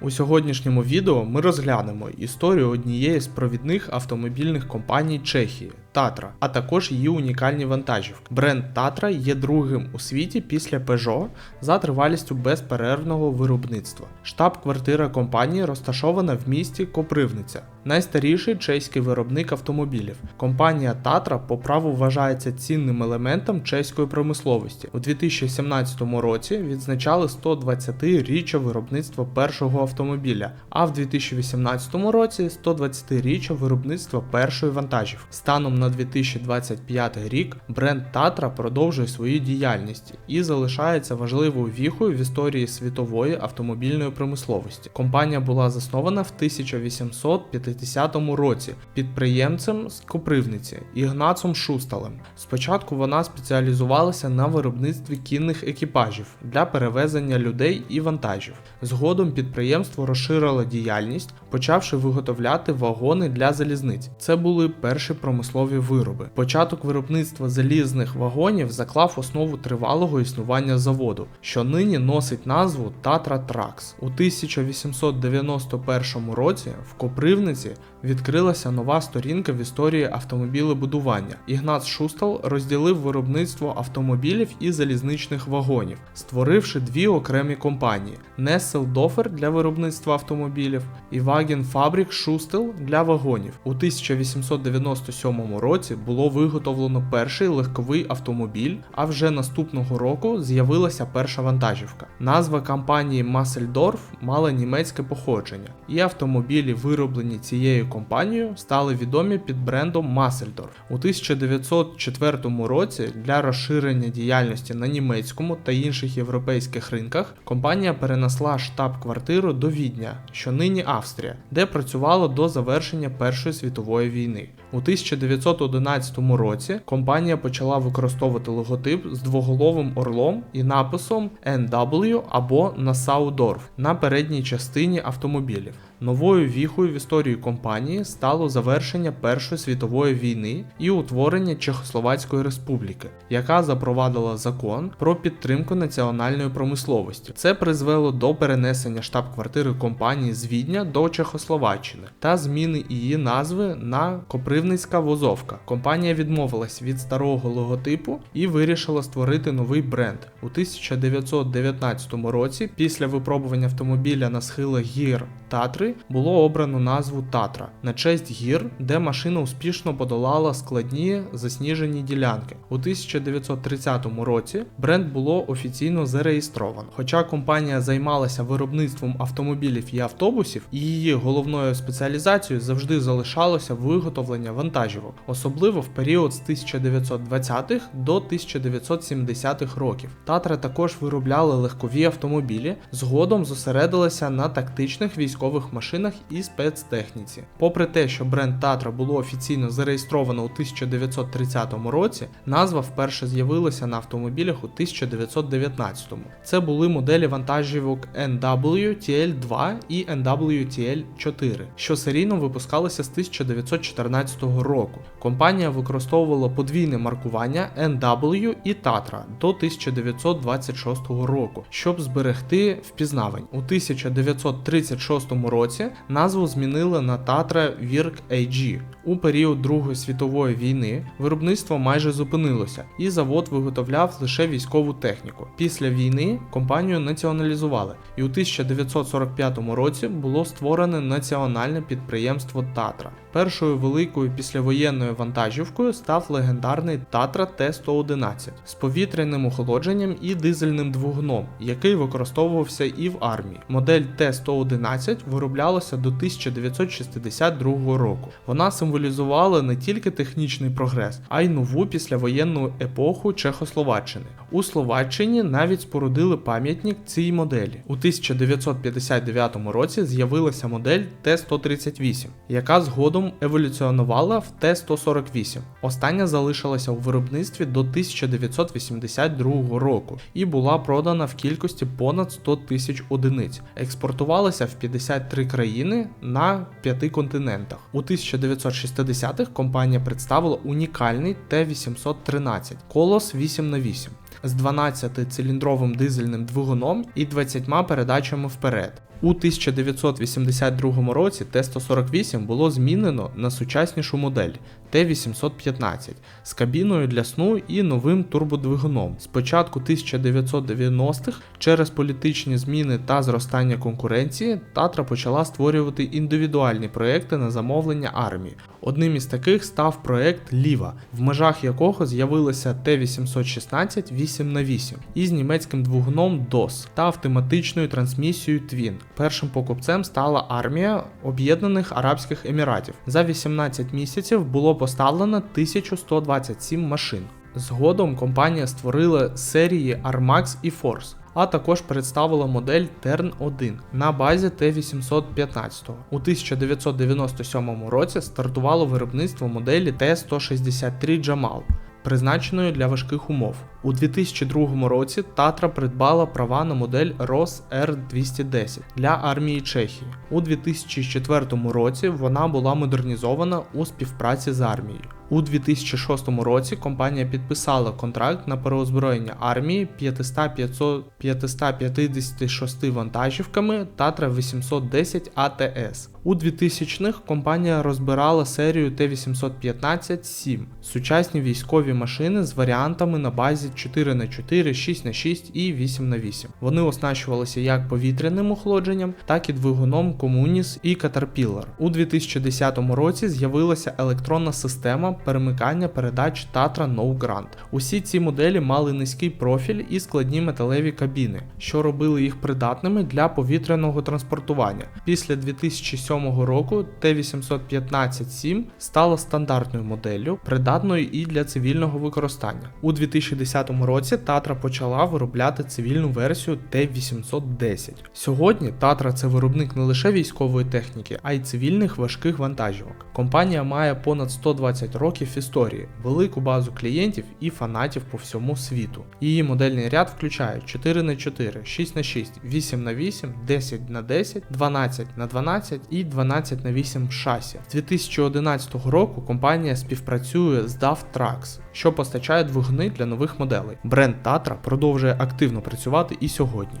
У сьогоднішньому відео ми розглянемо історію однієї з провідних автомобільних компаній Чехії Татра, а також її унікальні вантажівки. Бренд Татра є другим у світі після Peugeot за тривалістю безперервного виробництва. Штаб-квартира компанії розташована в місті Копривниця, найстаріший чеський виробник автомобілів. Компанія Татра по праву вважається цінним елементом чеської промисловості. У 2017 році відзначали 120-річчя виробництва першого автомобіля, а в 2018 році 120-річчя виробництва першої вантажівки. Станом на 2025 рік бренд Татра продовжує свою діяльність і залишається важливою віхою в історії світової автомобільної промисловості. Компанія була заснована в 1850 році підприємцем з Копривниці Ігнацом Шусталем. Спочатку вона спеціалізувалася на виробництві кінних екіпажів для перевезення людей і вантажів. Згодом підприємство розширило діяльність, почавши виготовляти вагони для залізниць. Це були перші промислові вироби. Початок виробництва залізних вагонів заклав основу тривалого існування заводу, що нині носить назву Татра Тракс. У 1891 році в Копривниці відкрилася нова сторінка в історії автомобілебудування. Ігнат Шустал розділив виробництво автомобілів і залізничних вагонів, створивши дві окремі компанії: Несселдофер для виробництва автомобілів і Wagen Fabrik Schustel для вагонів. У 1897 році було виготовлено перший легковий автомобіль, а вже наступного року з'явилася перша вантажівка. Назва компанії Масельдорф мала німецьке походження, і автомобілі, вироблені цією компанією, стали відомі під брендом Масельдор. У 1904 році для розширення діяльності на німецькому та інших європейських ринках компанія перенесла штаб-квартиру до Відня, що нині Австрія, де працювало до завершення Першої світової війни. У 1911 році компанія почала використовувати логотип з двоголовим орлом і написом NW або Nassau-Dorf на передній частині автомобілів. Новою віхою в історії компанії стало завершення Першої світової війни і утворення Чехословацької республіки, яка запровадила закон про підтримку національної промисловості. Це призвело до перенесення штаб-квартири компанії з Відня до Чехословаччини та зміни її назви на Копривницька Возовка. Компанія відмовилась від старого логотипу і вирішила створити новий бренд у 1919 році. Після випробування автомобіля на схилах гір Татри було обрано назву Татра на честь гір, де машина успішно подолала складні засніжені ділянки. У 1930 році бренд було офіційно зареєстровано. Хоча компанія займалася виробництвом автомобілів і автобусів, її головною спеціалізацією завжди залишалося виготовлення вантажівок, особливо в період з 1920-х до 1970-х років. Татра також виробляли легкові автомобілі, згодом зосередилася на тактичних військових машинах і спецтехніці. Попри те, що бренд Татра було офіційно зареєстровано у 1930 році, назва вперше з'явилася на автомобілях у 1919 му Це були моделі вантажівок NW TL2 і NW TL4, що серійно випускалися з 1914 року. Компанія використовувала подвійне маркування NW і Tatra до 1926 року, щоб зберегти впізнавань. У 1936 році назву змінили на Tatra Virk AG. У період Другої світової війни виробництво майже зупинилося, і завод виготовляв лише військову техніку. Після війни компанію націоналізували, і у 1945 році було створене національне підприємство Татра. Першою великою післявоєнною вантажівкою став легендарний Татра Т-111 з повітряним охолодженням і дизельним двигуном, який використовувався і в армії. Модель Т-111 вироблялася до 1962 року. Вона символізувала не тільки технічний прогрес, а й нову післявоєнну епоху Чехословаччини. У Словаччині навіть спорудили пам'ятник цій моделі. У 1959 році з'явилася модель Т-138, яка згодом еволюціонувала в Т-148. Остання залишилася у виробництві до 1982 року і була продана в кількості понад 100 тисяч одиниць. Експортувалася в 53 країни на 5 континентах. У 1960-х компанія представила унікальний Т-813 Колос 8х8 з 12-циліндровим дизельним двигуном і 20 передачами вперед. У 1982 році Т-148 було змінено на сучаснішу модель Т-815 з кабіною для сну і новим турбодвигуном. З початку 1990-х через політичні зміни та зростання конкуренції Татра почала створювати індивідуальні проекти на замовлення армії. Одним із таких став проект Ліва, в межах якого з'явилося Т-816 8 на 8 із німецьким двигуном DOS та автоматичною трансмісією Twin. Першим покупцем стала армія Об'єднаних Арабських Еміратів. За 18 місяців було поставлено 1127 машин. Згодом компанія створила серії Armax і Force, а також представила модель Tern 1 на базі Т-815. У 1997 році стартувало виробництво моделі Т-163 Jamal, призначеної для важких умов. У 2002 році Татра придбала права на модель ROS R210 для армії Чехії. У 2004 році вона була модернізована у співпраці з армією. У 2006 році компанія підписала контракт на переозброєння армії 500 500 556 вантажівками Татра 810 АТС. У 2000-х компанія розбирала серію Т-815-7 сучасні військові машини з варіантами на базі 4х4, 6х6 і 8х8. Вони оснащувалися як повітряним охолодженням, так і двигуном Комуніс і Caterpillar. У 2010 році з'явилася електронна система перемикання передач Tatra No Grant. Усі ці моделі мали низький профіль і складні металеві кабіни, що робили їх придатними для повітряного транспортування. Після 2007 року Т-815-7 стала стандартною моделлю, придатною і для цивільного використання. У 2010 році Татра почала виробляти цивільну версію Т-810. Сьогодні Татра це виробник не лише військової техніки, а й цивільних важких вантажівок. Компанія має понад 120 років історії, велику базу клієнтів і фанатів по всьому світу. Її модельний ряд включає 4х4, 6х6, 8х8, 10х10, 12х12 і 12х8 шасі. З 2011 року компанія співпрацює з DAF Trucks, що постачає двигуни для нових моделей. Бренд Tatra продовжує активно працювати і сьогодні.